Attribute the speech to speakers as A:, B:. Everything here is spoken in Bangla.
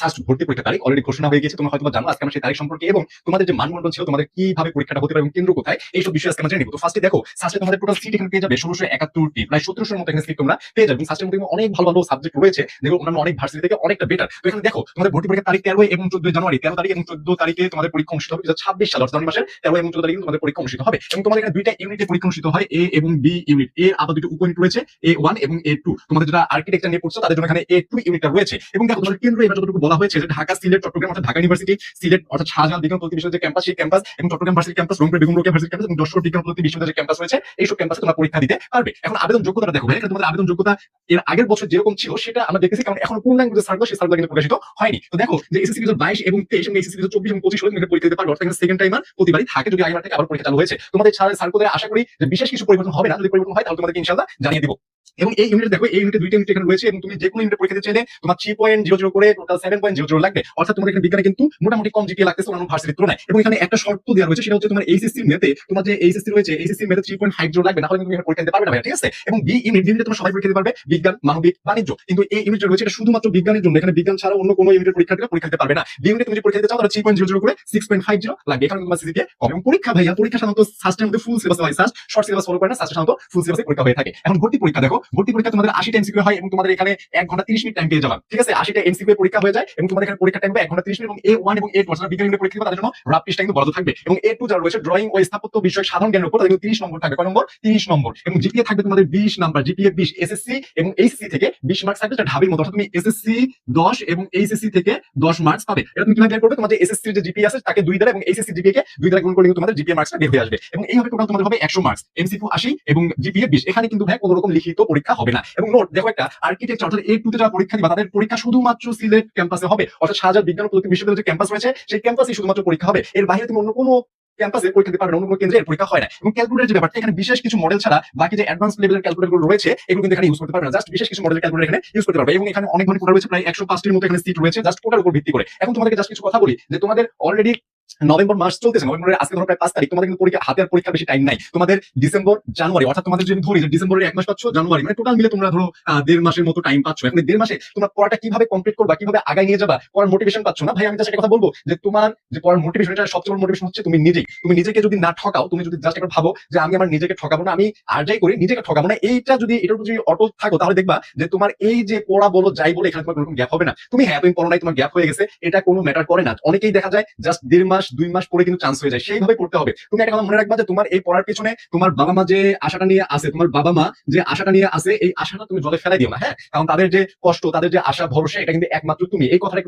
A: সাস্ট ভর্তি পরীক্ষা তারিখ অলরেডি ঘোষণা হয়ে গেছে। তোমরা হয়তো জানো আজকে আমরা সেই তারিখ সম্পর্কে এবং তোমাদের যে মানবন্টন ছিল, তোমাদের কীভাবে পরীক্ষাটা হতে পারে এবং কেন্দ্র কোথায়, এইসব বিষয় আজকে আমরা জেনে নিব। তো ফার্স্টে দেখো সাস্টে তোমাদের টোটাল সিট এখানে পেয়ে যাবে ষোলোশো একাত্তরটি, প্রায় সতেরোশোর মতো এখানে সিট তোমরা পেয়ে যাবে। সাস্টের মধ্যে অনেক ভালো ভালো সাবজেক্ট রয়েছে যেগুলো অন্যান্য অনেক ভার্সিটি থেকে অনেকটা বেটার তো এখানে দেখো, তোমাদের ভর্তি পরীক্ষা তারিখ তেরো এবং চোদ্দ জানুয়ারি, তেরো তারিখ এবং চোদ্দ তারিখে তোমাদের পরীক্ষা অনুষ্ঠিত হবে। ছাব্বিশ সাল জানুয়ারি মাসের তেরো এবং চোদ্দ তারিখে তোমাদের পরীক্ষা অনুষ্ঠিত হবে। এবং তোমাদের এখানে দুইটা ইউনিটে পরীক্ষা অনুষ্ঠিত হয় এ এবং বি ইউনিট এর আবার দুটো উপ ইউনিট রয়েছে এ ওয়ান এবং এ টু তোমাদের যারা আর্কিটেকচার নিয়ে পড়ছো, তাদের জন্য এখানে এ টু ইউনিটটা রয়েছে। এবং দেখো তোমাদের কেন্দ্র এবার যতটুকু বলা হয়েছে যে ঢাকা, সিলেট, চট্টগ্রাম অর্থাৎ ঢাকা ইউনিভার্সিটি সিলেট অর্থাৎ শাহজাহান বিজ্ঞান প্রযুক্তি বিশ্ববিদ্যালয় ক্যাম্পাস সেই ক্যাম্পাস এবং Chittagong varsity campus Rangpur Begum Rokeya varsity campus এবং যশোর বিজ্ঞান প্রযুক্তি বিশ্ববিদ্যালয় ক্যাম্পাস রয়েছে। এইসব ক্যাম্পাসে তোমরা পরীক্ষা দিতে পারবে। এখন আবেদন যোগ্যতা দেখো এখানে তোমাদের আবেদন যোগ্যতা এর আগের বছর যেরকম ছিল, সেটা আমরা দেখতেছি কারণ এখন পূর্ণাঙ্গ যে সার্কুলার সেই সার্কুলার কিন্তু প্রকাশিত হয়নি। তো দেখো যে এসএসসি দুই বাইশ এবং তেইশ এবং এসএসসি দুই চব্বিশ এবং পঁচিশ হলে পরীক্ষা দিতে পারবে, অর্থাৎ সেকেন্ড টাইমার প্রতিবারই থাকে যদি আগের থেকে আবার পরীক্ষা চালু হয়েছে। তোমাদের সার্কুলারে আশা করি যে বিশেষ কিছু পরিবর্তন হবে না। যদি পরিবর্তন হয় তাহলে তোমাদেরকে ইনশাল্লাহ জানিয়ে দিব। এবং এই ইউনিট দেখো, এই ইউনিটে দুইটা ইউনিট এখানে রয়েছে এবং তুমি যে কোনো ইউনিটে পরীক্ষা দিতে চাইলে তোমার থ্রি পয়েন্ট জিরো জিরো করে total seven point zero zero লাগবে। অর্থাৎ তোমাদের এখানে বিজ্ঞানে কিন্তু মোটামুটি কম জিপিএ লাগতেছে, অন্যান্য ভার্সিটির তুলনায়। এবং এখানে একটা শর্ত দেওয়া রয়েছে, সেটা হচ্ছে তোমার এইচএসসি মেতে তোমার যে এইচএসসি রয়েছে এইচএসসি মেতে থ্রি পয়েন্ট ফাইভ জিরো লাগবে না হলে তুমি পরীক্ষা দিতে পারবে না ঠিক আছে? এবং বি ইউনিট ইউনিটে তোমার সবাই পরীক্ষা দিতে পারবে, বিজ্ঞান, মানবিক, বাণিজ্য। কিন্তু এই ইউনিট রয়েছে, এটা শুধুমাত্র বিজ্ঞানের জন্য। এখানে বিজ্ঞান ছাড়া অন্য কোনো ইউনিটের পরীক্ষা দিলে পরীক্ষা দিতে পারবে না। বি ইউনিটে তুমি যদি পরীক্ষা দিতে চাও, তাহলে থ্রি পয়েন্ট জিরো জিরো করে সিক্স পয়েন্ট ফাইভ জিরো লাগবে। এখানে তোমার সিজিপিএ কম পরীক্ষা ভাইয়া, পরীক্ষা সাধারণত সাস্টের মধ্যে ফুল সিলেবাস হয় সাস্ট শর্ট সিলেবাস ফলো করে না সাস্ট সাধারণত ফুল সিলেবাসে পরীক্ষা হয়ে থাকে। এখন ভর্তি পরীক্ষা দেখো ভর্তি পরীক্ষা তোমাদের আশি টাইম সিকিউ হয় এবং তোমাদের এখানে এক ঘণ্টা তিরিশ মিনিট টাইম পেয়ে যাবে। ঠিক আছে? আশিটা এমসিকিউ পরীক্ষা হয়ে যায় এবং তোমাদের এখানে পরীক্ষা টাইম এক ঘণ্টা তিরিশ মিনিট এবং এ ওয়ান এবং এ টু যারা বিজ্ঞান পরীক্ষা তাদের জন্য রাফ টাইম বরাদ্দ থাকবে। এবং এ টু যারা রয়েছে ড্রয়িং ও স্থাপত্য বিষয়ক সাধারণ জ্ঞানের উপর তাদের তিরিশ নম্বর থাকবে। কয় নম্বর? তিরিশ নম্বর। এবং জিপিএ থাকবে তোমাদের বিশ নাম্বার। জিপিএ বিশ এসএসসি এবং এইচএসসি থেকে বিশ মার্কস থাকবে, যেটা ঢাবির মতো। অর্থাৎ তুমি এসএসসি দশ এবং এইচএসসি থেকে দশ মার্কস পাবে। এটা তুমি কীভাবে করবে? তোমাদের এসএসসি যে জিপিএ আছে, তাকে দুই দ্বারা এবং এইচএসসি জিপিএ কে দুই দ্বারা গুণ করলে তোমাদের জিপিএ মার্কসটা বের হয়ে আসবে। এবং এইভাবে টোটাল তোমাদের হবে একশো মার্কস এমসিকিউ আশি এবং জিপিএ বিশ। এখানে কিন্তু ভাই কোনো রকম লিখিত পরীক্ষা হবে না। এবং নোট দেখো একটা আর্কিটেকচার অর্থাৎ এ টুতে যারা পরীক্ষা দিবা, তাদের পরীক্ষা শুধুমাত্র সিলেট ক্যাম্পাসে হবে। অর্থাৎ শাহজাহান বিজ্ঞান প্রযুক্তি বিশ্ববিদ্যালয়ের যে ক্যাম্পাস রয়েছে, সেই ক্যাম্পাসে শুধুমাত্র পরীক্ষা হবে। এর বাইরে তুমি অন্য কোনো ক্যাম্পাসে পরীক্ষা দিতে পারবে অন্য কোনো কেন্দ্রে পরীক্ষা হয় না। এবং ক্যালকুলেটর যে ব্যাপারটা, এখানে বিশেষ কিছু মডেল ছাড়া বাকি যে অ্যাডভান্স লেভেলের ক্যালকুলেটরগুলো রয়েছে, এগুলো কিন্তু এখানে ইউজ করতে পারবে না। জাস্ট বিশেষ কিছু মডেলের ক্যালকুলেটর এখানে ইউজ করতে পারবে। এবং এখানে অনেক ধরনের কোটা রয়েছে, প্রায় একশো পাঁচটির মতো এখানে সিট রয়েছে জাস্ট কোটার উপর ভিত্তি করে। এখন তোমাদেরকে জাস্ট কিছু কথা বলি, যে তোমাদের অলরেডি নভেম্বর মাস চলতেছে, নভেম্বরের আজকে ধরো প্রায় পাঁচ তারিখ, তোমাদের কিন্তু পরীক্ষা হাতে আর পরীক্ষার বেশি টাইম নাই। তোমাদের ডিসেম্বর, জানুয়ারি, অর্থাৎ তোমাদের যদি ধরি ডিসেম্বরের এক মাস পাচ্ছ, জানুয়ারি মানে টোটাল মিলে তোমরা ধরো দেড় মাসের মতো টাইম পাচ্ছ। এখন দেড় মাসে তোমরা পড়াটা কীভাবে কমপ্লিট করবা, কীভাবে আগায় নিয়ে যাবা, পড়ার মোটিভেশন পাচ্ছ না? ভাই, আমি জাস্ট একটা কথা বলব, যে তোমার যে পড়ার মোটিভেশন এটা সবচেয়ে বড় মোটিভেশন হচ্ছে তুমি নিজেই। তুমি নিজেকে যদি না ঠকাও, তুমি যদি জাস্ট একবার ভাবো যে আমি আমার নিজেকে ঠকাবো না, আমি আর যাই করি, নিজেকে ঠকাবো না, এইটা যদি, এটার যদি অটো থাকো, তাহলে দেখবা যে তোমার এই যে পড়া বলো, যাই বলো, এখানে তোমার কোনো গ্যাপ হবে না। তুমি হ্যাঁ তুমি পড়ো নাই, তোমার গ্যাপ হয়ে গেছে, এটা কোনো ম্যাটার করে না। অনেকেই দেখা যায় জাস্ট দেড় মাস দুই মাস পরে কিন্তু চান্স হয়ে যায়। সেইভাবে করতে হবে। তুমি একটা কথা মনে রাখবা যে তোমার এই পড়ার পেছনে তোমার বাবা মা যে আশাটা নিয়ে আসে তোমার বাবা মা যে আশাটা নিয়ে আসে এই আশাটা তুমি জলে ফেলাই দিও না হ্যাঁ? কারণ তাদের যে কষ্ট, তাদের যে আশা, ভরসা, এটা কিন্তু একমাত্র তুমি। এই কথাটা